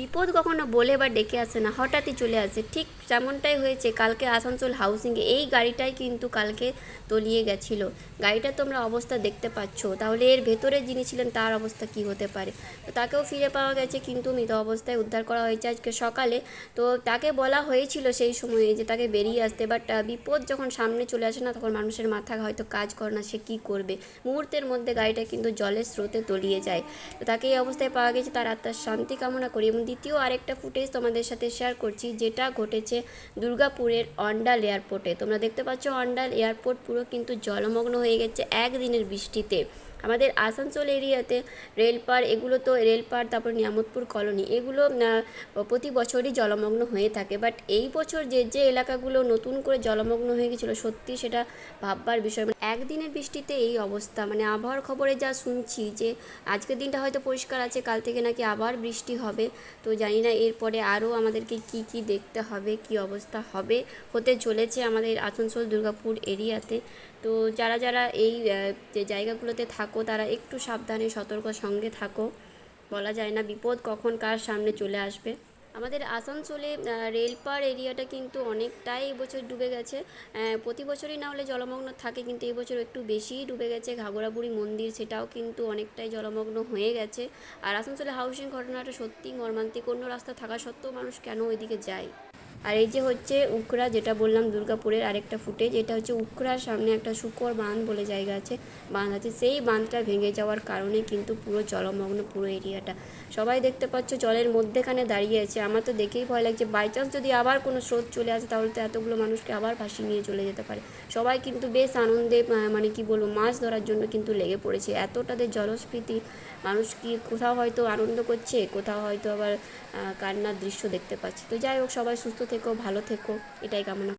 বিপদ কখনো বলে বা ডেকে আসে না, হঠাৎই চলে আসে। ঠিক যেমনটাই হয়েছে, কালকে আসানসোল হাউসিংয়ে এই গাড়িটাই কিন্তু কালকে তলিয়ে গেছিল। গাড়িটা তোমরা অবস্থা দেখতে পাচ্ছ। তাহলে এর ভেতরে যিনি ছিলেন, তার অবস্থা কি হতে পারে? তো তাকেও ফিরে পাওয়া গেছে, কিন্তু মৃত অবস্থায় উদ্ধার করা হয়েছে আজকে সকালে। তো তাকে বলা হয়েছিল সেই সময়ে যে তাকে বেরিয়ে আসতে বাট বিপদ যখন সামনে চলে আসে না, তখন মানুষের মাথা হয়তো কাজ করে না সে কী করবে। মুহূর্তের মধ্যে গাড়িটা কিন্তু জলের স্রোতে তলিয়ে যায়। তো তাকে এই অবস্থায় পাওয়া গেছে, তার আত্মার শান্তি কামনা করি এবং দ্বিতীয় আরেকটা ফুটেজ তোমাদের সাথে শেয়ার করছি, যেটা ঘটেছে দুর্গাপুরের অন্ডাল এয়ারপোর্টে তোমরা দেখতে পাচ্ছ, অন্ডাল এয়ারপোর্ট পুরো কিন্তু জলমগ্ন হয়ে গেছে একদিনের বৃষ্টিতে। আমাদের আসানসোল এরিয়াতে রেলপার এগুলো তো রেলপার তারপর নিয়ামতপুর কলোনি, এগুলো প্রতি বছরই জলমগ্ন হয়ে থাকে। বাট এই বছর যে যে এলাকাগুলো নতুন করে জলমগ্ন হয়ে গেছিল, সত্যি সেটা ভাববার বিষয়। মানে একদিনের বৃষ্টিতে এই অবস্থা। মানে আবহাওয়ার খবরে যা শুনছি যে, আজকের দিনটা হয়তো পরিষ্কার আছে, কাল থেকে নাকি আবার বৃষ্টি হবে। তো জানি না এরপরে আরও আমাদেরকে কি কি দেখতে হবে, কি অবস্থা হবে, হতে চলেছে আমাদের আসানসোল দুর্গাপুর এরিয়াতে। তো যারা যারা এই যে জায়গাগুলোতে থাকো তারা একটু সাবধানে, সতর্ক সঙ্গে থাকো। বলা যায় না বিপদ কখন কার সামনে চলে আসবে। আমাদের আসানসোলে রেলপার এরিয়াটা কিন্তু অনেকটাই এবছর ডুবে গেছে। প্রতি বছরই না হলে জলমগ্ন থাকে, কিন্তু এবছর একটু বেশিই ডুবে গেছে। ঘাগরাবুড়ি মন্দির, সেটাও কিন্তু অনেকটাই জলমগ্ন হয়ে গেছে। আর আসানসোলে হাউসিং ঘটনাটা সত্যিই মর্মান্তিক। অন্য রাস্তা থাকা সত্ত্বেও মানুষ কেন ওইদিকে যায়? আর এই যে হচ্ছে উখরা যেটা বললাম দুর্গাপুরের আরেকটা ফুটেজ এটা হচ্ছে উখরার সামনে একটা শুকর বাঁধ বলে জায়গা আছে। বাঁধ আছে, সেই বাঁধটা ভেঙে যাওয়ার কারণে কিন্তু পুরো জলমগ্ন পুরো এরিয়াটা। সবাই দেখতে পাচ্ছ জলের মধ্যেখানে দাঁড়িয়ে আছে। আমার তো দেখেই ভয় লাগছে। বাই চান্স যদি আবার কোনো স্রোত চলে আসে, তাহলে তো এতগুলো মানুষকে আবার ভাসিয়ে নিয়ে চলে যেতে পারে। সবাই কিন্তু বেশ আনন্দে মানে কি বলব, মাছ ধরার জন্য কিন্তু লেগে পড়েছে। এতটাদের জলস্ফীতি মানুষ কি কোথাও হয়তো আনন্দ করছে, কোথাও হয়তো আবার কান্নার দৃশ্য দেখতে পাচ্ছে। তো যাই হোক, সবাই সুস্থ থেকো ভালো থেকো এটাই কামনা